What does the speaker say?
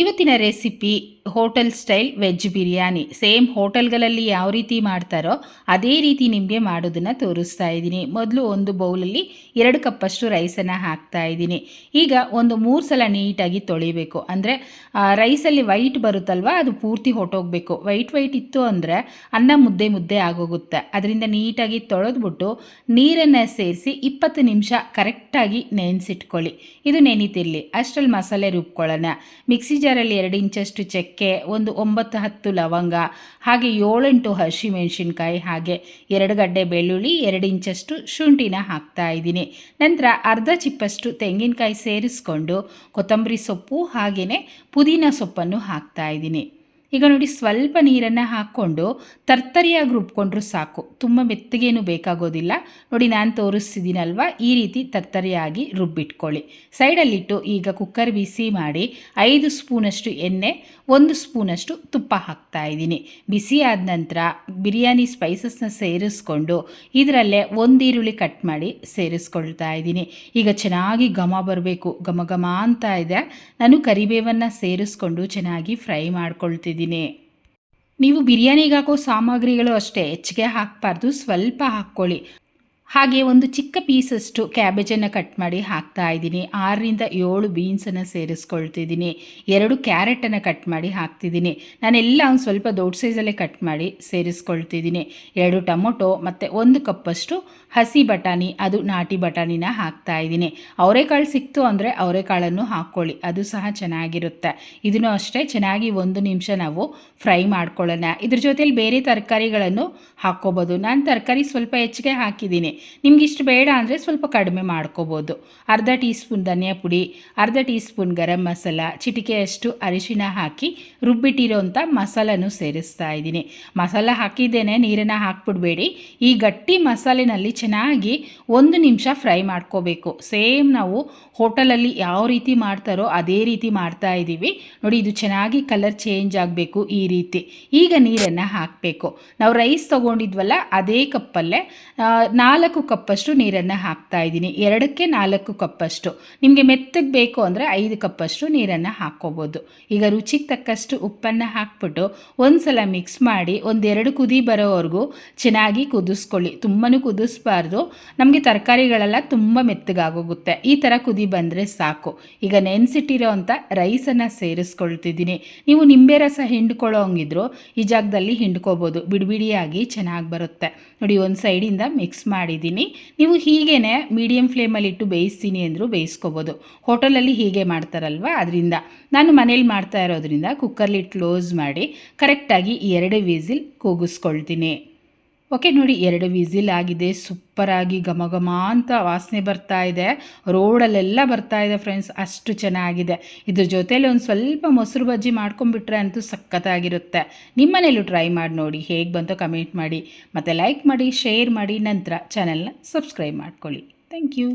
ಇವತ್ತಿನ recipe hotel style veg biryani same ಹೋಟೆಲ್ಗಳಲ್ಲಿ ಯಾವ ರೀತಿ ಮಾಡ್ತಾರೋ ಅದೇ ರೀತಿ ನಿಮಗೆ ಮಾಡೋದನ್ನು ತೋರಿಸ್ತಾ ಇದ್ದೀನಿ. ಮೊದಲು ಒಂದು ಬೌಲಲ್ಲಿ ಎರಡು ಕಪ್ಪಷ್ಟು ರೈಸನ್ನು ಹಾಕ್ತಾ ಇದ್ದೀನಿ. ಈಗ ಒಂದು ಮೂರು ಸಲ ನೀಟಾಗಿ ತೊಳಿಬೇಕು. ಅಂದರೆ ರೈಸಲ್ಲಿ ವೈಟ್ ಬರುತ್ತಲ್ವ, ಅದು ಪೂರ್ತಿ ಹೊಟ್ಟೋಗ್ಬೇಕು. ವೈಟ್ ವೈಟ್ ಇತ್ತು ಅಂದರೆ ಅನ್ನ ಮುದ್ದೆ ಮುದ್ದೆ ಆಗೋಗುತ್ತೆ. ಅದರಿಂದ ನೀಟಾಗಿ ತೊಳೆದ್ಬಿಟ್ಟು ನೀರನ್ನು ಸೇರಿಸಿ ಇಪ್ಪತ್ತು ನಿಮಿಷ ಕರೆಕ್ಟಾಗಿ ನೆನೆಸಿಟ್ಕೊಳ್ಳಿ. ಇದು ನೆನೀತಿರಲಿ. ಅಷ್ಟರಲ್ಲಿ ಮಸಾಲೆ ರುಬ್ಕೊಳ್ಳೋಣ. ಮಿಕ್ಸಿ ಜಾರಲ್ಲಿ ಎರಡು ಇಂಚಷ್ಟು ಚಕ್ಕೆ, ಒಂದು ಒಂಬತ್ತು ಹತ್ತು ಲವಂಗ, ಹಾಗೆ ಏಳೆಂಟು ಹಸಿಮೆಣಸಿನ್ಕಾಯಿ ಹಾಗೆ ಎರಡು ಗಡ್ಡೆ ಬೆಳ್ಳುಳ್ಳಿ, ಎರಡು ಇಂಚಷ್ಟು ಶುಂಠಿನ ಹಾಕ್ತಾ ಇದ್ದೀನಿ. ನಂತರ ಅರ್ಧ ಚಿಪ್ಪಷ್ಟು ತೆಂಗಿನಕಾಯಿ ಸೇರಿಸ್ಕೊಂಡು ಕೊತ್ತಂಬರಿ ಸೊಪ್ಪು, ಹಾಗೆಯೇ ಪುದೀನ ಸೊಪ್ಪನ್ನು ಹಾಕ್ತಾ ಇದ್ದೀನಿ. ಈಗ ನೋಡಿ ಸ್ವಲ್ಪ ನೀರನ್ನು ಹಾಕ್ಕೊಂಡು ತರ್ತರಿಯಾಗಿ ರುಬ್ಕೊಂಡ್ರೂ ಸಾಕು. ತುಂಬ ಮೆತ್ತಗೇನು ಬೇಕಾಗೋದಿಲ್ಲ. ನೋಡಿ ನಾನು ತೋರಿಸ್ತಿದ್ದೀನಲ್ವ? ಈ ರೀತಿ ತರ್ತರಿಯಾಗಿ ರುಬ್ಬಿಟ್ಕೊಳ್ಳಿ ಸೈಡಲ್ಲಿಟ್ಟು ಈಗ ಕುಕ್ಕರ್ ಬಿಸಿ ಮಾಡಿ ಐದು ಸ್ಪೂನಷ್ಟು ಎಣ್ಣೆ, ಒಂದು ಸ್ಪೂನಷ್ಟು ತುಪ್ಪ ಹಾಕ್ತಾ ಇದ್ದೀನಿ. ಬಿಸಿ ಆದ ನಂತರ ಬಿರಿಯಾನಿ ಸ್ಪೈಸಸ್ನ ಸೇರಿಸ್ಕೊಂಡು ಇದರಲ್ಲೇ ಒಂದು ಈರುಳ್ಳಿ ಕಟ್ ಮಾಡಿ ಸೇರಿಸ್ಕೊಳ್ತಾ ಇದ್ದೀನಿ. ಈಗ ಚೆನ್ನಾಗಿ ಘಮ ಬರಬೇಕು. ಘಮ ಘಮ ಅಂತ ಇದೆ. ನಾನು ಕರಿಬೇವನ್ನು ಸೇರಿಸ್ಕೊಂಡು ಚೆನ್ನಾಗಿ ಫ್ರೈ ಮಾಡ್ಕೊಳ್ತಿದ್ದೀನಿ ನೀವು ಬಿರಿಯಾನಿಗೆ ಹಾಕೋ ಸಾಮಗ್ರಿಗಳು ಅಷ್ಟೇ ಹೆಚ್ಚಿಗೆ ಹಾಕಬಾರ್ದು ಸ್ವಲ್ಪ ಹಾಕ್ಕೊಳ್ಳಿ. ಹಾಗೆ ಒಂದು ಚಿಕ್ಕ ಪೀಸಷ್ಟು ಕ್ಯಾಬೇಜನ್ನು ಕಟ್ ಮಾಡಿ ಹಾಕ್ತಾ ಇದ್ದೀನಿ. ಆರರಿಂದ ಏಳು ಬೀನ್ಸನ್ನು ಸೇರಿಸ್ಕೊಳ್ತಿದ್ದೀನಿ. ಎರಡು ಕ್ಯಾರೆಟನ್ನು ಕಟ್ ಮಾಡಿ ಹಾಕ್ತಿದ್ದೀನಿ. ನಾನೆಲ್ಲ ಒಂದು ಸ್ವಲ್ಪ ದೊಡ್ಡ ಸೈಜಲ್ಲೇ ಕಟ್ ಮಾಡಿ ಸೇರಿಸ್ಕೊಳ್ತಿದ್ದೀನಿ. ಎರಡು ಟೊಮೊಟೊ ಮತ್ತು ಒಂದು ಕಪ್ಪಷ್ಟು ಹಸಿ ಬಟಾಣಿ, ಅದು ನಾಟಿ ಬಟಾಣಿನ ಹಾಕ್ತಾ ಇದ್ದೀನಿ. ಅವರೆಕಾಳು ಸಿಕ್ತು ಅಂದರೆ ಅವರೆಕಾಳನ್ನು ಹಾಕ್ಕೊಳ್ಳಿ. ಅದು ಸಹ ಚೆನ್ನಾಗಿರುತ್ತೆ. ಇದನ್ನು ಅಷ್ಟೇ ಚೆನ್ನಾಗಿ ಒಂದು ನಿಮಿಷ ನಾವು ಫ್ರೈ ಮಾಡ್ಕೊಳ್ಳೋಣ. ಇದ್ರ ಜೊತೆಯಲ್ಲಿ ಬೇರೆ ತರಕಾರಿಗಳನ್ನು ಹಾಕ್ಕೋಬೋದು. ನಾನು ತರಕಾರಿ ಸ್ವಲ್ಪ ಹೆಚ್ಚಿಗೆ ಹಾಕಿದ್ದೀನಿ. ನಿಮ್ಗೆ ಇಷ್ಟು ಬೇಡ ಅಂದರೆ ಸ್ವಲ್ಪ ಕಡಿಮೆ ಮಾಡ್ಕೋಬೋದು. ಅರ್ಧ ಟೀ ಸ್ಪೂನ್ ಧನಿಯಾ ಪುಡಿ, ಅರ್ಧ ಟೀ ಸ್ಪೂನ್ ಗರಂ ಮಸಾಲ, ಚಿಟಿಕೆಯಷ್ಟು ಅರಿಶಿನ ಹಾಕಿ ರುಬ್ಬಿಟ್ಟಿರೋಂಥ ಮಸಾಲನೂ ಸೇರಿಸ್ತಾ ಇದ್ದೀನಿ. ಮಸಾಲ ಹಾಕಿದ್ದೇನೆ, ನೀರನ್ನು ಹಾಕ್ಬಿಡ್ಬೇಡಿ. ಈ ಗಟ್ಟಿ ಮಸಾಲೆನಲ್ಲಿ ಚೆನ್ನಾಗಿ ಒಂದು ನಿಮಿಷ ಫ್ರೈ ಮಾಡ್ಕೋಬೇಕು. ಸೇಮ್ ನಾವು ಹೋಟೆಲಲ್ಲಿ ಯಾವ ರೀತಿ ಮಾಡ್ತಾರೋ ಅದೇ ರೀತಿ ಮಾಡ್ತಾ ಇದ್ದೀವಿ. ನೋಡಿ, ಇದು ಚೆನ್ನಾಗಿ ಕಲರ್ ಚೇಂಜ್ ಆಗಬೇಕು ಈ ರೀತಿ. ಈಗ ನೀರನ್ನು ಹಾಕಬೇಕು. ನಾವು ರೈಸ್ ತೊಗೊಂಡಿದ್ವಲ್ಲ, ಅದೇ ಕಪ್ಪಲ್ಲೇ ನಾಲ್ಕು ಕಪ್ಪಷ್ಟು ನೀರನ್ನು ಹಾಕ್ತಾ ಇದ್ದೀನಿ. ಎರಡಕ್ಕೆ ನಾಲ್ಕು ಕಪ್ಪಷ್ಟು. ನಿಮಗೆ ಮೆತ್ತಗೆ ಬೇಕು ಅಂದರೆ ಐದು ಕಪ್ಪಷ್ಟು ನೀರನ್ನು ಹಾಕ್ಕೋಬೋದು. ಈಗ ರುಚಿಗೆ ತಕ್ಕಷ್ಟು ಉಪ್ಪನ್ನು ಹಾಕ್ಬಿಟ್ಟು ಒಂದು ಸಲ ಮಿಕ್ಸ್ ಮಾಡಿ ಒಂದೆರಡು ಕುದಿ ಬರೋವರೆಗೂ ಚೆನ್ನಾಗಿ ಕುದಿಸ್ಕೊಳ್ಳಿ. ತುಂಬಾ ಕುದಿಸ್ಬಾರ್ದು. ನಮಗೆ ತರಕಾರಿಗಳೆಲ್ಲ ತುಂಬ ಮೆತ್ತಗಾಗೋಗುತ್ತೆ. ಈ ಥರ ಕುದಿ ಬಂದರೆ ಸಾಕು. ಈಗ ನೆನೆಸಿಟ್ಟಿರೋ ಅಂಥ ರೈಸನ್ನು ಸೇರಿಸ್ಕೊಳ್ತಿದ್ದೀನಿ. ನೀವು ನಿಂಬೆ ರಸ ಹಿಂಡ್ಕೊಳ್ಳೋ ಹಂಗಿದ್ರು ಈ ಜಾಗದಲ್ಲಿ ಹಿಂಡ್ಕೋಬೋದು. ಬಿಡಿಬಿಡಿಯಾಗಿ ಚೆನ್ನಾಗಿ ಬರುತ್ತೆ. ನೋಡಿ, ಒಂದು ಸೈಡಿಂದ ಮಿಕ್ಸ್ ಮಾಡಿದ್ದೀನಿ ನೀವು ಹೀಗೇ ಮೀಡಿಯಮ್ ಫ್ಲೇಮಲ್ಲಿ ಇಟ್ಟು ಬೇಯಿಸ್ತೀನಿ ಅಂದರೂ ಬೇಯಿಸ್ಕೋಬೋದು. ಹೋಟೆಲಲ್ಲಿ ಹೀಗೆ ಮಾಡ್ತಾರಲ್ವ? ಅದರಿಂದ ನಾನು ಮನೇಲಿ ಮಾಡ್ತಾ ಇರೋದ್ರಿಂದ ಕುಕ್ಕರ್ಲಿ ಕ್ಲೋಸ್ ಮಾಡಿ ಕರೆಕ್ಟಾಗಿ ಎರಡೇ ವೀಸಿಲ್ ಕೂಗಿಸ್ಕೊಳ್ತೀನಿ. ಓಕೆ, ನೋಡಿ ಎರಡು ವಿಸಿಲ್ ಆಗಿದೆ. ಸೂಪರಾಗಿ ಘಮ ಘಮ ಅಂತ ವಾಸನೆ ಬರ್ತಾ ಇದೆ. ರೋಡಲ್ಲೆಲ್ಲ ಬರ್ತಾ ಇದೆ ಫ್ರೆಂಡ್ಸ್, ಅಷ್ಟು ಚೆನ್ನಾಗಿದೆ. ಇದ್ರ ಜೊತೆಯಲ್ಲಿ ಒಂದು ಸ್ವಲ್ಪ ಮೊಸರು ಬಜ್ಜಿ ಮಾಡ್ಕೊಂಬಿಟ್ರೆ ಅಂತೂ ಸಖತ್ತಾಗಿರುತ್ತೆ. ನಿಮ್ಮನೇಲೂ ಟ್ರೈ ಮಾಡಿ ನೋಡಿ, ಹೇಗೆ ಬಂತೋ ಕಮೆಂಟ್ ಮಾಡಿ. ಮತ್ತು ಲೈಕ್ ಮಾಡಿ ಶೇರ್ ಮಾಡಿ, ನಂತರ ಚಾನಲ್ನ ಸಬ್ಸ್ಕ್ರೈಬ್ ಮಾಡ್ಕೊಳ್ಳಿ. Thank you